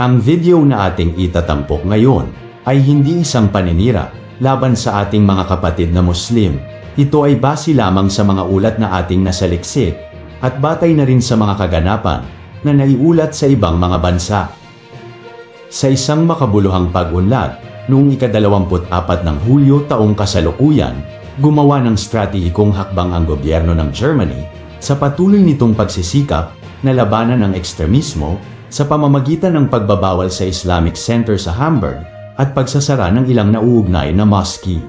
Ang video na ating itatampok ngayon ay hindi isang paninira laban sa ating mga kapatid na Muslim. Ito ay base lamang sa mga ulat na ating nasaliksik at batay na rin sa mga kaganapan na naiulat sa ibang mga bansa. Sa isang makabuluhang pag-unlad, noong ikadalawamput-apat ng Hulyo taong kasalukuyan, gumawa ng stratehikong hakbang ang gobyerno ng Germany sa patuloy nitong pagsisikap na labanan ang ekstremismo sa pamamagitan ng pagbabawal sa Islamic Center sa Hamburg at pagsasara ng ilang nauugnay na mosque.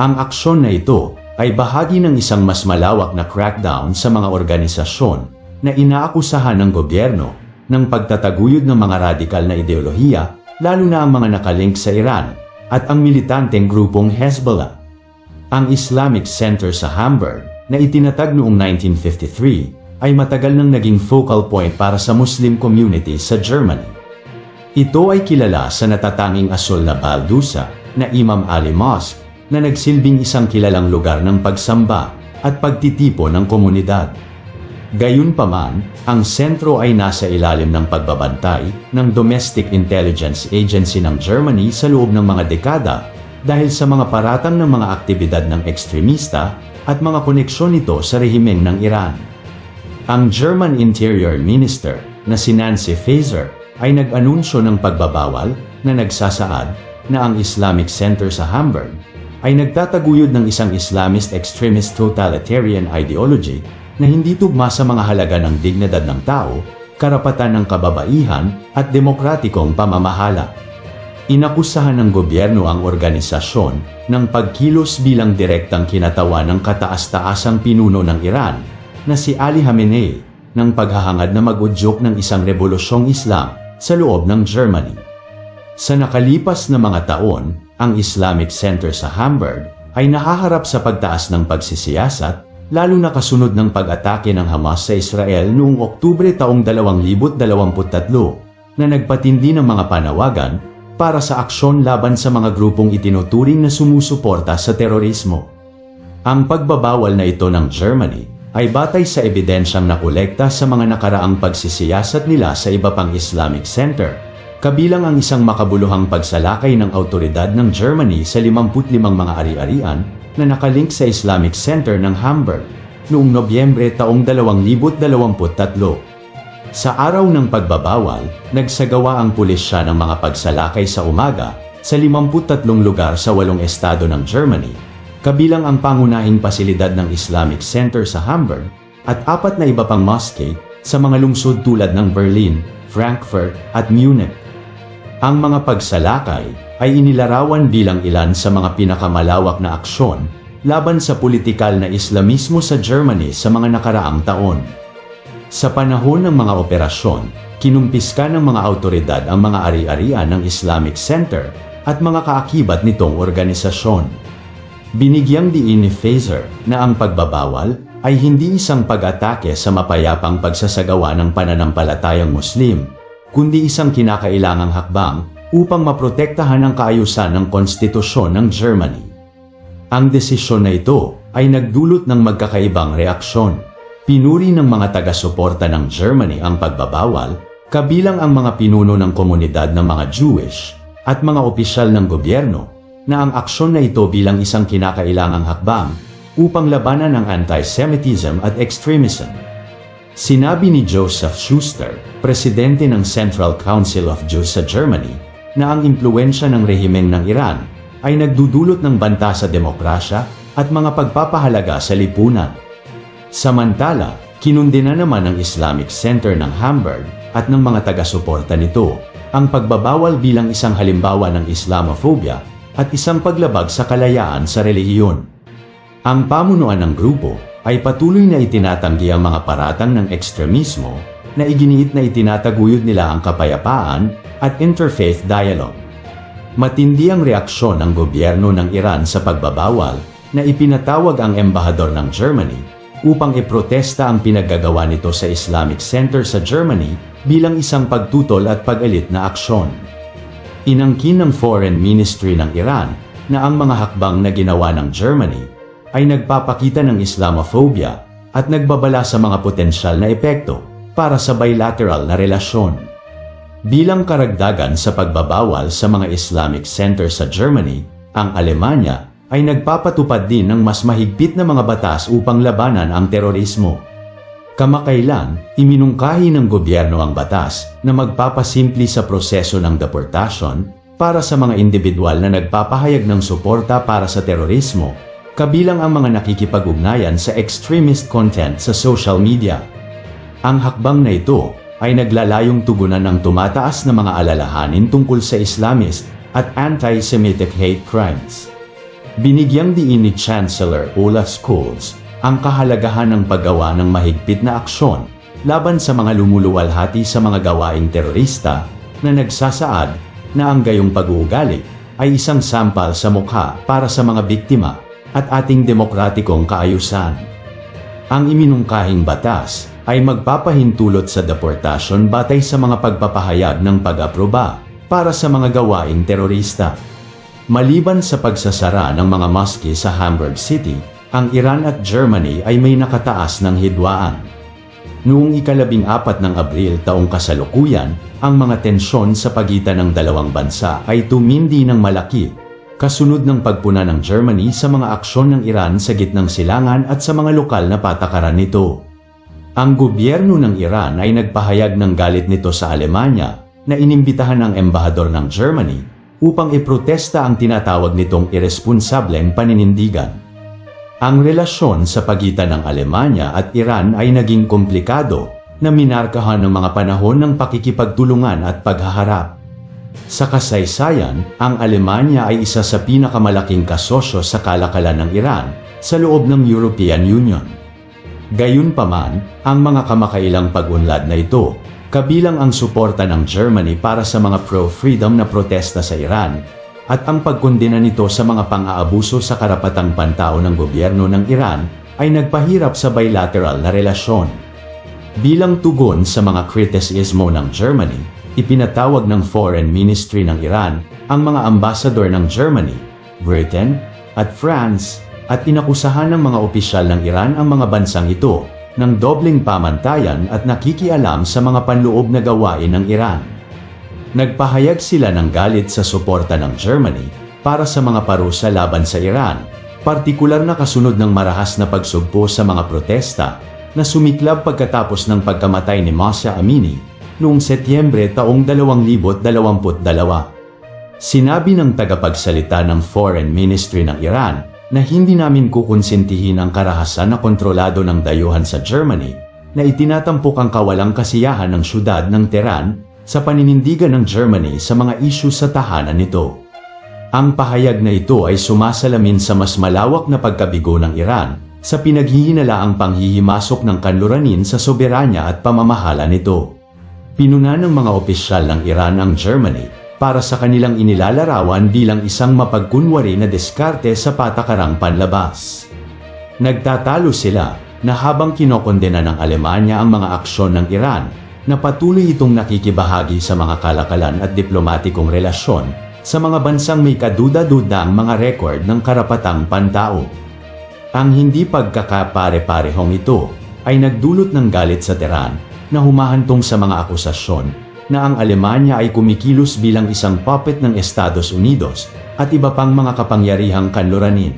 Ang aksyon na ito ay bahagi ng isang mas malawak na crackdown sa mga organisasyon na inaakusahan ng gobyerno ng pagtataguyod ng mga radikal na ideolohiya lalo na ang mga nakalink sa Iran at ang militanteng grupong Hezbollah. Ang Islamic Center sa Hamburg na itinatag noong 1953 ay matagal nang naging focal point para sa Muslim community sa Germany. Ito ay kilala sa natatanging asol na baldusa na Imam Ali Mosque na nagsilbing isang kilalang lugar ng pagsamba at pagtitipo ng komunidad. Gayunpaman, ang sentro ay nasa ilalim ng pagbabantay ng Domestic Intelligence Agency ng Germany sa loob ng mga dekada dahil sa mga paratang ng mga aktibidad ng ekstremista at mga koneksyon nito sa rehimeng ng Iran. Ang German Interior Minister na si Nancy Faeser ay nag-anunsyo ng pagbabawal na nagsasaad na ang Islamic Center sa Hamburg ay nagtataguyod ng isang Islamist extremist totalitarian ideology na hindi tugma sa mga halaga ng dignidad ng tao, karapatan ng kababaihan at demokratikong pamamahala. Inakusahan ng gobyerno ang organisasyon ng pagkilos bilang direktang kinatawa ng kataas-taasang pinuno ng Iran na si Ali Khamenei ng paghahangad na mag-udyok ng isang rebolusyong Islam sa loob ng Germany. Sa nakalipas na mga taon, ang Islamic Center sa Hamburg ay nahaharap sa pagtaas ng pagsisiyasat lalo na kasunod ng pag-atake ng Hamas sa Israel noong Oktubre taong 2023 na nagpatindi ng mga panawagan para sa aksyon laban sa mga grupong itinuturing na sumusuporta sa terorismo. Ang pagbabawal na ito ng Germany ay batay sa ebidensyang nakolekta sa mga nakaraang pagsisiyasat nila sa iba pang Islamic Center, kabilang ang isang makabuluhang pagsalakay ng autoridad ng Germany sa 55 mga ari-arian na nakalink sa Islamic Center ng Hamburg noong Nobyembre taong 2023. Sa araw ng pagbabawal, nagsagawa ang pulisya ng mga pagsalakay sa umaga sa 53 lugar sa walong estado ng Germany, kabilang ang pangunahing pasilidad ng Islamic Center sa Hamburg at apat na iba pang mosque sa mga lungsod tulad ng Berlin, Frankfurt at Munich. Ang mga pagsalakay ay inilarawan bilang ilan sa mga pinakamalawak na aksyon laban sa politikal na Islamismo sa Germany sa mga nakaraang taon. Sa panahon ng mga operasyon, kinumpiska ng mga autoridad ang mga ari-arian ng Islamic Center at mga kaakibat nitong organisasyon. Binigyang diin ni Faeser na ang pagbabawal ay hindi isang pag-atake sa mapayapang pagsasagawa ng pananampalatayang Muslim, kundi isang kinakailangang hakbang upang maprotektahan ang kaayusan ng konstitusyon ng Germany. Ang desisyon na ito ay nagdulot ng magkakaibang reaksyon. Pinuri ng mga taga-suporta ng Germany ang pagbabawal, kabilang ang mga pinuno ng komunidad ng mga Jewish at mga opisyal ng gobyerno na ang aksyon na ito bilang isang kinakailangang hakbang upang labanan ang anti-Semitism at extremism. Sinabi ni Joseph Schuster, presidente ng Central Council of Jews sa Germany, na ang impluensya ng rehimeng ng Iran ay nagdudulot ng banta sa demokrasya at mga pagpapahalaga sa lipunan. Samantala, kinundina naman ng Islamic Center ng Hamburg at ng mga taga-suporta nito ang pagbabawal bilang isang halimbawa ng Islamophobia at isang paglabag sa kalayaan sa relihiyon. Ang pamunuan ng grupo ay patuloy na itinatanggi ang mga paratang ng ekstremismo na iginiit na itinataguyod nila ang kapayapaan at interfaith dialogue. Matindi ang reaksyon ng gobyerno ng Iran sa pagbabawal na ipinatawag ang embahador ng Germany upang iprotesta ang pinaggagawa nito sa Islamic Center sa Germany bilang isang pagtutol at pag-alit na aksyon. Inangkin ng Foreign Ministry ng Iran na ang mga hakbang na ginawa ng Germany ay nagpapakita ng Islamophobia at nagbabala sa mga potensyal na epekto para sa bilateral na relasyon. Bilang karagdagan sa pagbabawal sa mga Islamic center sa Germany, ang Alemanya ay nagpapatupad din ng mas mahigpit na mga batas upang labanan ang terorismo. Kamakailan, iminungkahi ng gobyerno ang batas na magpapasimple sa proseso ng deportasyon para sa mga individual na nagpapahayag ng suporta para sa terorismo, kabilang ang mga nakikipag-ugnayan sa extremist content sa social media. Ang hakbang na ito ay naglalayong tugunan ng tumataas na mga alalahanin tungkol sa Islamist at anti-Semitic hate crimes. Binigyang diin ni Chancellor Olaf Scholz ang kahalagahan ng paggawa ng mahigpit na aksyon laban sa mga lumuluwalhati sa mga gawaing terorista na nagsasaad na ang gayong pag-uugali ay isang sampal sa mukha para sa mga biktima at ating demokratikong kaayusan. Ang iminungkahing batas ay magpapahintulot sa deportasyon batay sa mga pagpapahayag ng pag-aproba para sa mga gawaing terorista. Maliban sa pagsasara ng mga maski sa Hamburg City, ang Iran at Germany ay may nakataas ng hidwaan. Noong ikalabing apat ng Abril taong kasalukuyan, ang mga tensyon sa pagitan ng dalawang bansa ay tumindi ng malaki, kasunod ng pagpuna ng Germany sa mga aksyon ng Iran sa gitnang silangan at sa mga lokal na patakaran nito. Ang gobyerno ng Iran ay nagpahayag ng galit nito sa Alemanya na inimbitahan ng embahador ng Germany upang iprotesta ang tinatawag nitong irresponsableng paninindigan. Ang relasyon sa pagitan ng Alemanya at Iran ay naging komplikado na minarkahan ng mga panahon ng pakikipagtulungan at paghaharap. Sa kasaysayan, ang Alemanya ay isa sa pinakamalaking kasosyo sa kalakalan ng Iran sa loob ng European Union. Gayunpaman, ang mga kamakailang pag-unlad na ito, kabilang ang suporta ng Germany para sa mga pro-freedom na protesta sa Iran, at ang pagkondena nito sa mga pang-aabuso sa karapatang pantao ng gobyerno ng Iran ay nagpahirap sa bilateral na relasyon. Bilang tugon sa mga kritisismo ng Germany, ipinatawag ng Foreign Ministry ng Iran ang mga ambasador ng Germany, Britain, at France at inakusahan ng mga opisyal ng Iran ang mga bansang ito ng dobling pamantayan at nakikialam sa mga panloob na gawain ng Iran. Nagpahayag sila ng galit sa suporta ng Germany para sa mga parusa laban sa Iran, partikular na kasunod ng marahas na pagsugpo sa mga protesta na sumiklab pagkatapos ng pagkamatay ni Masha Amini noong Setyembre taong 2022. Sinabi ng tagapagsalita ng Foreign Ministry ng Iran na hindi namin kukonsentihin ang karahasan na kontrolado ng dayuhan sa Germany na itinatampok ang kawalang kasiyahan ng syudad ng Tehran sa paninindigan ng Germany sa mga isyu sa tahanan nito. Ang pahayag na ito ay sumasalamin sa mas malawak na pagkabigo ng Iran sa pinaghihinalaang panghihimasok ng kanluranin sa soberanya at pamamahala nito. Pinuna ng mga opisyal ng Iran ang Germany para sa kanilang inilalarawan bilang isang mapagkunwari na diskarte sa patakarang panlabas. Nagtatalo sila na habang kinokondena ng Alemanya ang mga aksyon ng Iran na patuloy itong nakikibahagi sa mga kalakalan at diplomatikong relasyon sa mga bansang may kaduda-duda ang mga rekord ng karapatang pantao. Ang hindi pagkakapare-parehong ito ay nagdulot ng galit sa Tehran na humahantong sa mga akusasyon na ang Alemanya ay kumikilos bilang isang puppet ng Estados Unidos at iba pang mga kapangyarihang kanluranin.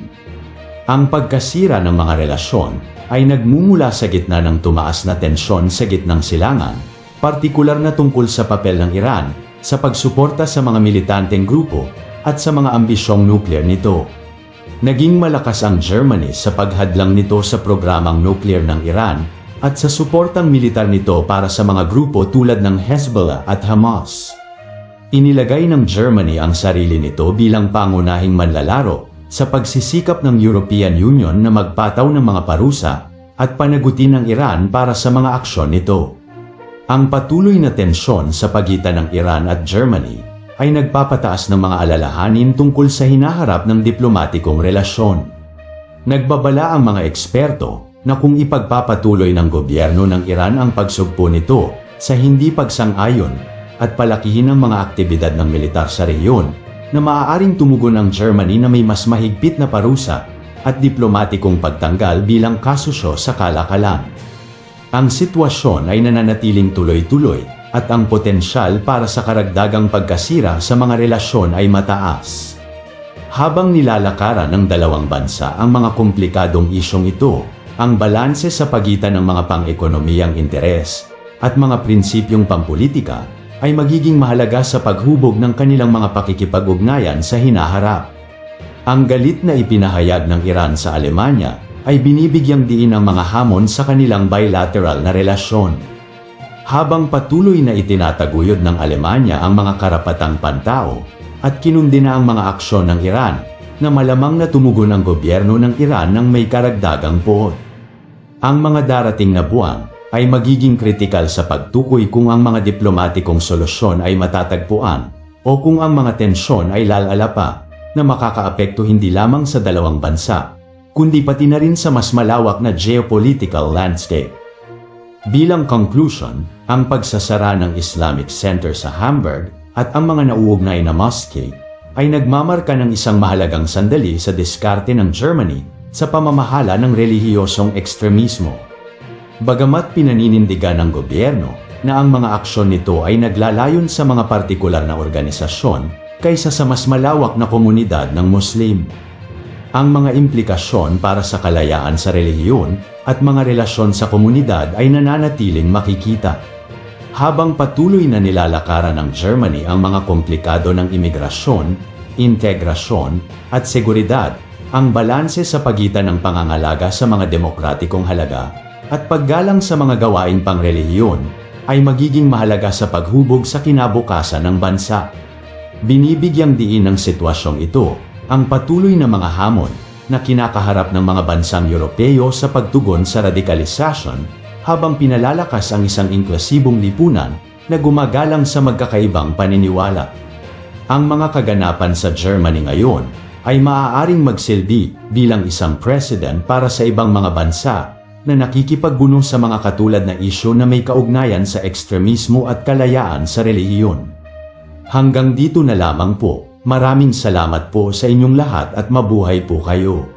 Ang pagkasira ng mga relasyon ay nagmumula sa gitna ng tumaas na tensyon sa gitnang silangan partikular na tungkol sa papel ng Iran sa pagsuporta sa mga militanteng grupo at sa mga ambisyong nuclear nito. Naging malakas ang Germany sa paghadlang nito sa programang nuclear ng Iran at sa suportang militar nito para sa mga grupo tulad ng Hezbollah at Hamas. Inilagay ng Germany ang sarili nito bilang pangunahing manlalaro sa pagsisikap ng European Union na magpataw ng mga parusa at panagutin ng Iran para sa mga aksyon nito. Ang patuloy na tensyon sa pagitan ng Iran at Germany ay nagpapataas ng mga alalahanin tungkol sa hinaharap ng diplomatikong relasyon. Nagbabala ang mga eksperto na kung ipagpapatuloy ng gobyerno ng Iran ang pagsugpo nito sa hindi pagsang-ayon at palakihin ang mga aktibidad ng militar sa rehiyon na maaaring tumugon ang Germany na may mas mahigpit na parusa at diplomatikong pagtanggal bilang kasusyo sa kalakalan. Ang sitwasyon ay nananatiling tuloy-tuloy at ang potensyal para sa karagdagang pagkasira sa mga relasyon ay mataas. Habang nilalakaran ng dalawang bansa ang mga komplikadong isyong ito, ang balanse sa pagitan ng mga pang-ekonomiyang interes at mga prinsipyong pampolitika ay magiging mahalaga sa paghubog ng kanilang mga pakikipag-ugnayan sa hinaharap. Ang galit na ipinahayag ng Iran sa Alemanya ay binibigyang diin ang mga hamon sa kanilang bilateral na relasyon. Habang patuloy na itinataguyod ng Alemanya ang mga karapatang pantao at kinundi na ang mga aksyon ng Iran na malamang na tumugon ang gobyerno ng Iran ng may karagdagang puot. Ang mga darating na buwan ay magiging kritikal sa pagtukoy kung ang mga diplomatikong solusyon ay matatagpuan o kung ang mga tensyon ay lalala pa na makakaapekto hindi lamang sa dalawang bansa, kundi pati na rin sa mas malawak na geopolitical landscape. Bilang conclusion, ang pagsasara ng Islamic Center sa Hamburg at ang mga nauugnay na mosque ay nagmamarka ng isang mahalagang sandali sa diskarte ng Germany sa pamamahala ng relihiyosong ekstremismo. Bagamat pinaninindigan ng gobyerno na ang mga aksyon nito ay naglalayon sa mga partikular na organisasyon kaysa sa mas malawak na komunidad ng Muslim. Ang mga implikasyon para sa kalayaan sa relihiyon at mga relasyon sa komunidad ay nananatiling makikita. Habang patuloy na nilalakaran ng Germany ang mga komplikado ng imigrasyon, integrasyon, at seguridad, ang balanse sa pagitan ng pangangalaga sa mga demokratikong halaga at paggalang sa mga gawain pangrelihiyon ay magiging mahalaga sa paghubog sa kinabukasan ng bansa. Binibigyang diin ng sitwasyong ito ang patuloy na mga hamon na kinakaharap ng mga bansang Europeo sa pagtugon sa radikalisasyon habang pinalalakas ang isang inklusibong lipunan na gumagalang sa magkakaibang paniniwala. Ang mga kaganapan sa Germany ngayon ay maaaring magsilbi bilang isang president para sa ibang mga bansa na nakikipagguno sa mga katulad na isyo na may kaugnayan sa ekstremismo at kalayaan sa relihiyon. Hanggang dito na lamang po. Maraming salamat po sa inyong lahat at mabuhay po kayo.